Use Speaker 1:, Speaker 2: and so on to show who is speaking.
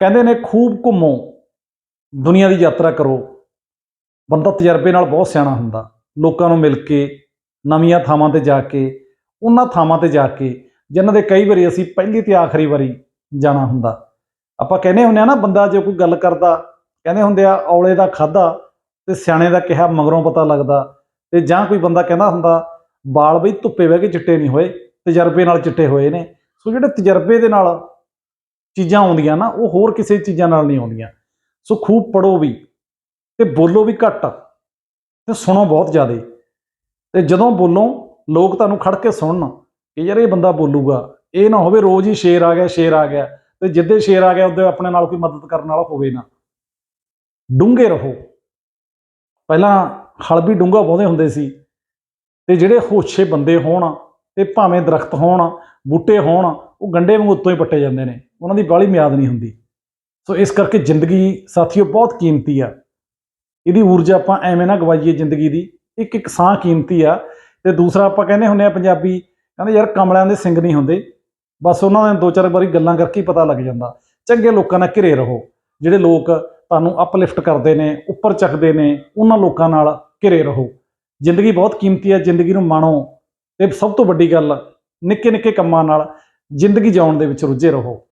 Speaker 1: ਕਹਿੰਦੇ ਨੇ, ਖੂਬ ਘੁੰਮੋ, ਦੁਨੀਆ ਦੀ ਯਾਤਰਾ ਕਰੋ। ਬੰਦਾ ਤਜਰਬੇ ਨਾਲ ਬਹੁਤ ਸਿਆਣਾ ਹੁੰਦਾ। ਲੋਕਾਂ ਨੂੰ ਮਿਲ ਕੇ, ਨਵੀਆਂ ਥਾਵਾਂ ਤੇ ਜਾ ਕੇ, ਉਹਨਾਂ ਥਾਵਾਂ ਤੇ ਜਾ ਕੇ, ਜਿਨ੍ਹਾਂ ਦੇ ਕਈ ਵਾਰੀ ਅਸੀਂ ਪਹਿਲੀ ਤੇ ਆਖਰੀ ਵਾਰੀ ਜਾਣਾ ਹੁੰਦਾ। ਆਪਾਂ ਕਹਿੰਦੇ ਹੁੰਦੇ ਆ ਨਾ, ਬੰਦਾ ਜੇ ਕੋਈ ਗੱਲ ਕਰਦਾ, ਕਹਿੰਦੇ ਹੁੰਦੇ ਆ, ਔਲੇ ਦਾ ਖਾਦਾ ਤੇ ਸਿਆਣੇ ਦਾ ਕਿਹਾ ਮਗਰੋਂ ਪਤਾ ਲੱਗਦਾ ਤੇ ਜਾਂ ਕੋਈ ਬੰਦਾ ਕਹਿੰਦਾ ਹੁੰਦਾ ਵਾਲ ਬਈ ਧੁੱਪੇ ਬਹਿ ਕੇ ਚਿੱਟੇ ਨਹੀਂ ਹੋਏ, ਤਜਰਬੇ ਨਾਲ ਚਿੱਟੇ ਹੋਏ ਨੇ। ਸੋ ਜਿਹੜੇ ਤਜਰਬੇ ਦੇ ਨਾਲ ਚੀਜ਼ਾਂ ਆਉਂਦੀਆਂ ਨਾ, ਉਹ ਹੋਰ ਕਿਸੇ ਚੀਜ਼ਾਂ ਨਾਲ ਨਹੀਂ ਆਉਂਦੀਆਂ। ਸੋ ਖੂਬ ਪੜੋ ਵੀ ਤੇ ਬੋਲੋ ਵੀ ਘੱਟ ਤੇ ਸੁਣੋ ਬਹੁਤ ਜ਼ਿਆਦਾ। ਤੇ ਜਦੋਂ ਬੋਲੋ, ਲੋਕ ਤੁਹਾਨੂੰ ਖੜ ਕੇ ਸੁਣਨ ਕਿ ਯਾਰ ਇਹ ਬੰਦਾ ਬੋਲੂਗਾ, ਇਹ ਨਾ ਹੋਵੇ ਰੋਜ਼ ਹੀ ਸ਼ੇਰ ਆ ਗਿਆ, ਸ਼ੇਰ ਆ ਗਿਆ ਤੇ ਜਿੱਦੇ ਸ਼ੇਰ ਆ ਗਿਆ, ਉਹਦੇ ਆਪਣੇ ਨਾਲ ਕੋਈ ਮਦਦ ਕਰਨ ਵਾਲਾ ਹੋਵੇ ਨਾ। ਡੂੰਘੇ ਰਹੋ। ਪਹਿਲਾਂ ਹਲ ਵੀ ਡੂੰਘਾ ਪਾਉਂਦੇ ਹੁੰਦੇ ਸੀ ਤੇ ਜਿਹੜੇ ਹੋਛੇ ਬੰਦੇ ਹੋਣ ਤੇ ਭਾਵੇਂ ਦਰਖਤ ਹੋਣ, ਬੂਟੇ ਹੋਣ, ਉਹ ਗੰਡੇ ਵਾਂਗੂ ਉੱਤੋਂ ਹੀ ਪੱਟੇ ਜਾਂਦੇ ਨੇ। ਉਹਨਾਂ ਦੀ ਬਾਹਲੀ ਮਿਆਦ ਨਹੀਂ ਹੁੰਦੀ। ਸੋ ਇਸ ਕਰਕੇ ਜ਼ਿੰਦਗੀ ਸਾਥੀਓ ਬਹੁਤ ਕੀਮਤੀ ਆ। ਇਹਦੀ ਊਰਜਾ ਆਪਾਂ ਐਵੇਂ ਨਾ ਗਵਾਈਏ ਜ਼ਿੰਦਗੀ ਦੀ। ਇੱਕ ਇੱਕ ਸਾਹ ਕੀਮਤੀ ਆ ਤੇ ਦੂਸਰਾ ਆਪਾਂ ਕਹਿੰਦੇ ਹੁੰਦੇ ਆ ਪੰਜਾਬੀ, ਕਹਿੰਦੇ ਯਾਰ ਕਮਲਿਆਂ ਦੇ ਸਿੰਘ ਨਹੀਂ ਹੁੰਦੇ। ਬਸ ਉਹਨਾਂ ਨੇ ਦੋ ਚਾਰ ਵਾਰੀ ਗੱਲਾਂ ਕਰਕੇ ਹੀ ਪਤਾ ਲੱਗ ਜਾਂਦਾ। ਚੰਗੇ ਲੋਕਾਂ ਨਾਲ ਘਿਰੇ ਰਹੋ। ਜਿਹੜੇ ਲੋਕ ਤੁਹਾਨੂੰ ਅਪਲਿਫਟ ਕਰਦੇ ਨੇ, ਉੱਪਰ ਚੱਕਦੇ ਨੇ, ਉਹਨਾਂ ਲੋਕਾਂ ਨਾਲ ਘਿਰੇ ਰਹੋ। ਜ਼ਿੰਦਗੀ ਬਹੁਤ ਕੀਮਤੀ ਹੈ ਜ਼ਿੰਦਗੀ ਨੂੰ ਮਾਣੋ। ਤੇ ਸਭ ਤੋਂ ਵੱਡੀ ਗੱਲ ਨਿੱਕੇ ਨਿੱਕੇ ਕੰਮਾਂ ਨਾਲ ਜ਼ਿੰਦਗੀ ਜਿਉਣ ਦੇ ਵਿੱਚ ਰੁੱਝੇ ਰਹੋ।